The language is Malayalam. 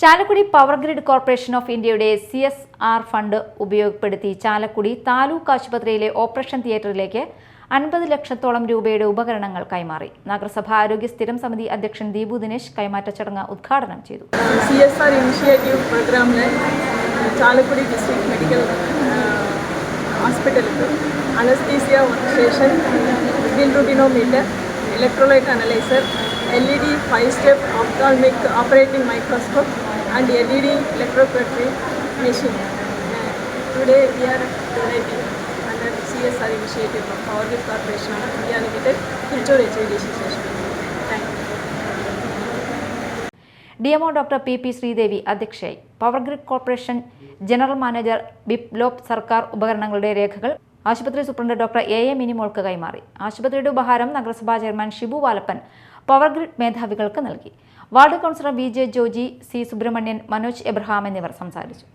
Chalakudy power grid corporation of ഇന്ത്യയുടെ സി എസ് ആർ ഫണ്ട് ഉപയോഗപ്പെടുത്തി ചാലക്കുടി താലൂക്ക് ആശുപത്രിയിലെ ഓപ്പറേഷൻ തിയേറ്ററിലേക്ക് അൻപത് ലക്ഷത്തോളം രൂപയുടെ ഉപകരണങ്ങൾ കൈമാറി. നഗരസഭ ആരോഗ്യ സ്ഥിരം സമിതി അധ്യക്ഷൻ ദീപു ദിനേശ് കൈമാറ്റ ചടങ്ങ് ഉദ്ഘാടനം ചെയ്തു. സി എസ് ആർ ഇനിഷ്യേറ്റീവ് പ്രോഗ്രാമിൽ ചാലക്കുടി ഡിസ്ട്രിക്ട് മെഡിക്കൽ ഹോസ്പിറ്റലിൽ anaesthesia station electrolyte analyser E D five step ophthalmic operating microscope and machine. Uh, today we are donating under CSR initiative of Power Grid Corporation of India Limited, Culture Education Station. Thank you D MO doctor P P Sreedevi അധ്യക്ഷയായി power grid corporation general manager Biplob Sarkar ഉപകരണങ്ങളുടെ രേഖകൾ ആശുപത്രി സൂപ്രണ്ട് ഡോക്ടർ എ എ മിനിമോൾക്ക് കൈമാറി. ആശുപത്രിയുടെ ഉപഹാരം നഗരസഭാ chairman Shibu Valappan power grid മേധാവികൾക്ക് നൽകി. Ward councillor V J Joji C Subrahmanyan Manoj Abraham എന്നിവർ സംസാരിച്ചു.